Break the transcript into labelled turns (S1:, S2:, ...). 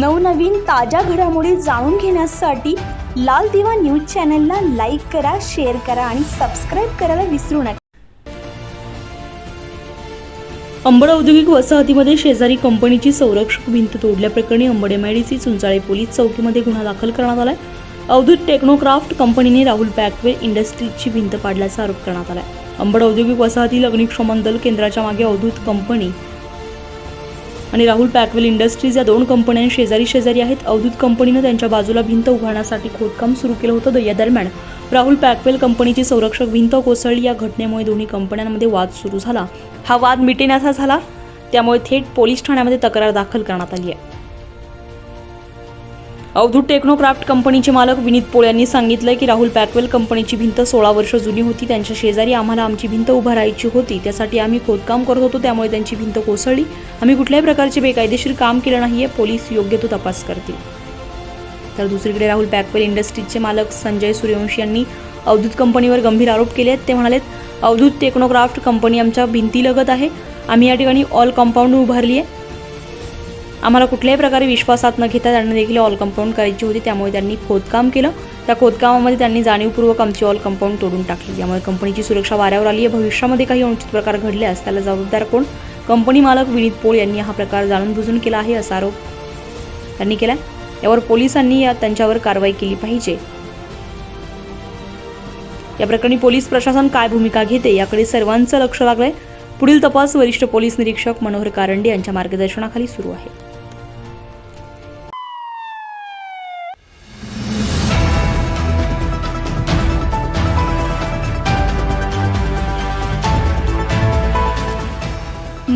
S1: नवनवीन ताज्या घडामोडी जाणून घेण्यासाठी लाल दिवा न्यूज चॅनलला लाईक करा शेअर करा आणि सबस्क्राईब करायला विसरू नका.
S2: अंबड औद्योगिक वसाहतीमध्ये शेजारी कंपनीची संरक्षक भिंत तोडल्याप्रकरणी अंबड एमआयडीसी चुंचाळे पोलीस चौकीमध्ये गुन्हा दाखल करण्यात आलाय. अवधूत टेक्नोक्राफ्ट कंपनीने राहुल बॅकवे इंडस्ट्रीजची भिंत पाडल्याचा आरोप करण्यात आलाय. अंबड औद्योगिक वसाहतील अग्निशमन दल केंद्राच्या मागे अवधूत कंपनी आणि राहुल पॅकवेल इंडस्ट्रीज या दोन कंपन्या शेजारी शेजारी आहेत. अवधूत कंपनीनं त्यांच्या बाजूला भिंत उभारण्यासाठी खोदकाम सुरू केलं होतं. या दरम्यान राहुल पॅकवेल कंपनीची संरक्षक भिंत कोसळली. या घटनेमुळे दोन्ही कंपन्यांमध्ये वाद सुरू झाला. हा वाद मिटेनासा झाला. त्यामुळे थेट पोलीस ठाण्यामध्ये तक्रार दाखल करण्यात आली आहे. अवधूत टेक्नोक्राफ्ट कंपनीचे मालक विनीत पोळ यांनी सांगितलं की राहुल पॅकवेल कंपनीची भिंत सोळा वर्ष जुनी होती. त्यांच्या शेजारी आम्हाला आमची भिंत उभारायची होती. त्यासाठी आम्ही खोदकाम करत होतो. त्यामुळे त्यांची भिंत कोसळली. आम्ही कुठल्याही प्रकारचे बेकायदेशीर काम केलं नाहीये. पोलीस योग्य तो तपास करतील. तर दुसरीकडे राहुल पॅकवेल इंडस्ट्रीजचे मालक संजय सूर्यवंशी यांनी अवधूत कंपनीवर गंभीर आरोप केले आहेत ते म्हणालेत अवधूत टेक्नोक्राफ्ट कंपनी आमच्या भिंतीलगत आहे. आम्ही या ठिकाणी ऑल कंपाऊंड उभारली आहे आम्हाला कुठल्याही प्रकारे विश्वासात न घेता त्यांना देखील ऑल कंपाऊंड करायची होती त्यामुळे त्यांनी खोदकाम केलं. त्या खोदकामामध्ये त्यांनी जाणीवपूर्वक आमची ऑल कंपाऊंड तोडून टाकली. त्यामुळे कंपनीची सुरक्षा वाऱ्यावर आली. आहे भविष्यामध्ये काही अनुचित प्रकार घडल्यास त्याला जबाबदार कोण? कंपनी मालक विनीत पोळ यांनी हा प्रकार जाणून बुजून केला आहे असा आरोप त्यांनी केला यावर पोलिसांनी या त्यांच्यावर कारवाई केली पाहिजे. या प्रकरणी पोलीस प्रशासन काय भूमिका घेते याकडे सर्वांचं लक्ष लागलंय. पुढील तपास वरिष्ठ पोलीस निरीक्षक मनोहर कारंडे यांच्या मार्गदर्शनाखाली सुरू आहे.